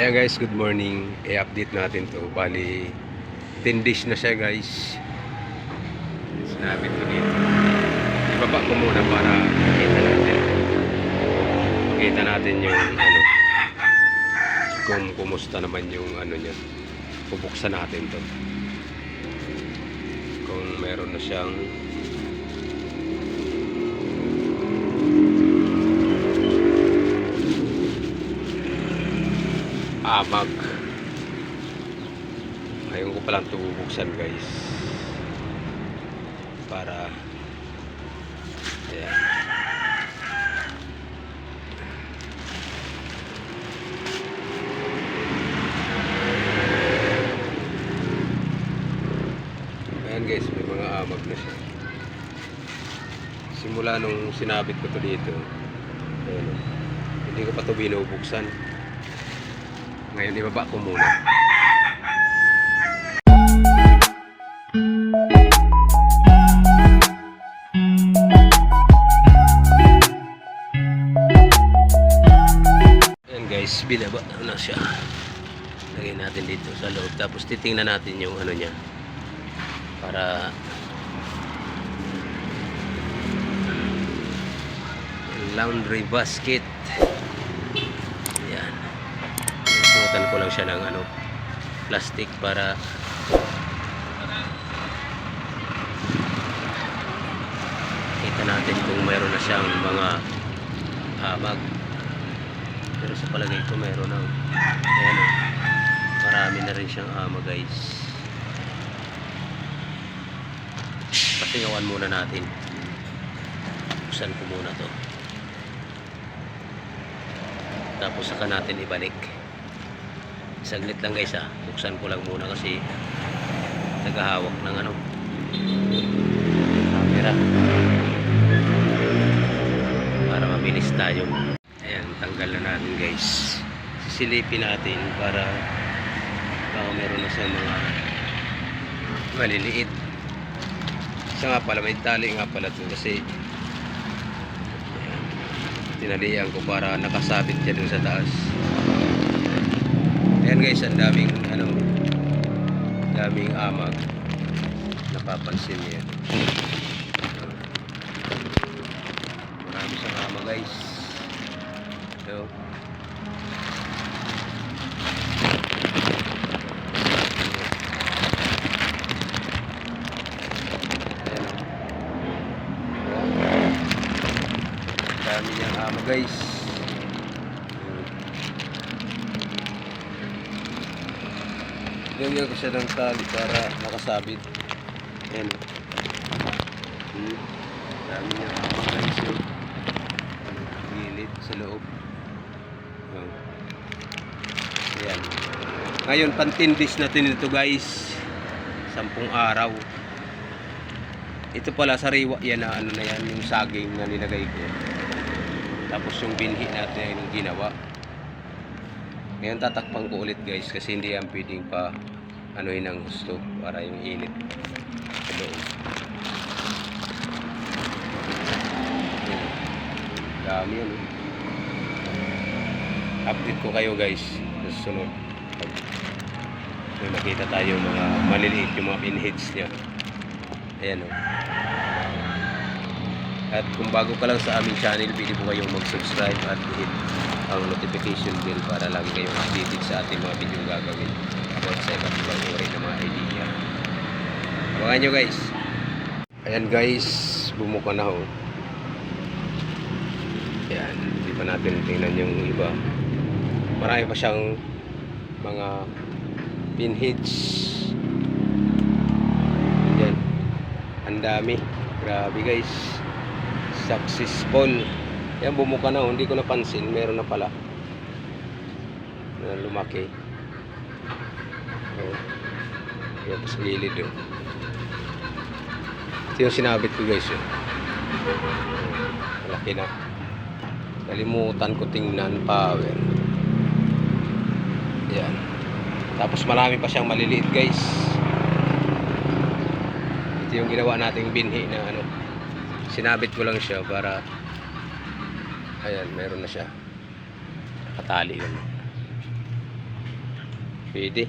Ayan guys, good morning. I-update natin to. Bali, 10 days na siya guys. Sinabi ko dito. Ibaba ko muna para makita natin. Makita natin yung ano. Kung kumusta naman yung ano niya. Bubuksan natin to. Kung meron na siyang amag. Ngayon ko palang ito bubuksan guys. Para ayan. Ayan guys, may mga amag na siya. Simula nung sinabit ko to dito, ayan, hindi ko pa to binubuksan. Ngayon, ibaba ko muna. Ayan guys, binaba na siya. Lagay natin dito sa loob. Tapos titingnan natin yung ano niya. Para laundry basket. Ayan. Suotan ko lang siya ng ano, plastic para kita natin kung mayroon na siyang mga amag. Pero sa palagay ko mayroon na. Ayan o. Marami na rin siyang amag guys. Patingawan muna natin. Buksan ko muna to. Tapos saka natin ibalik. Saglit lang guys ah. Buksan ko lang muna kasi nagahawak ng ano. Camera. Para mabilis tayo. Ayan, tanggal na natin guys. Sisilipin natin para baka meron na siyang mga maliliit. Isa nga pala, may tali nga pala to kasi tinalian ko para nakasabit dun sa taas ayan guys ang daming ano daming amag. Napapansin niyo marami siyang amag guys. So dami niyang amo guys Lagyan ko siya ng tali para nakasabit Ayan. Hmm. Dami amo guys yun Gilid sa loob. Oh. Ayan. Ngayon pantindis natin ito guys. Sampung araw. Ito pala sariwa. Yan na ano na yan yung saging na nilagay ko. Tapos yung binhi natin yung ginawa ngayon tatakpan ko ulit guys kasi hindi yan pwedeng pa yun ang gusto para yung init. Sa Ayan. dami yun eh. update ko kayo guys sa susunod. Pag may makita tayo mga maliliit yung mga pinheads niya. Ayan o at kung bago ka lang sa aming channel, pwede po kayong mag-subscribe at hit ang notification bell para lagi kayong updated sa ating mga video gagawin about sa iba't ibang uri ng mga idea. Abangan nyo guys. Ayan guys, bumuka na ho. Ayan, hindi pa natin tingnan yung iba. Marami pa siyang mga pinheads. Ayan. Ang dami. Grabe guys successful. Yan bumuka na, oh. hindi ko napansin, meron na pala. Na lumaki. Oh. Yan sa gilid oh. Ito yung sinabit ko guys oh. Malaki na. Kalimutan ko tingnan power. Yan. Tapos marami pa siyang maliliit guys. Ito yung ginawa nating binhi na ano sinabit ko lang siya para ayan meron na siya. Katali yun. Pwede.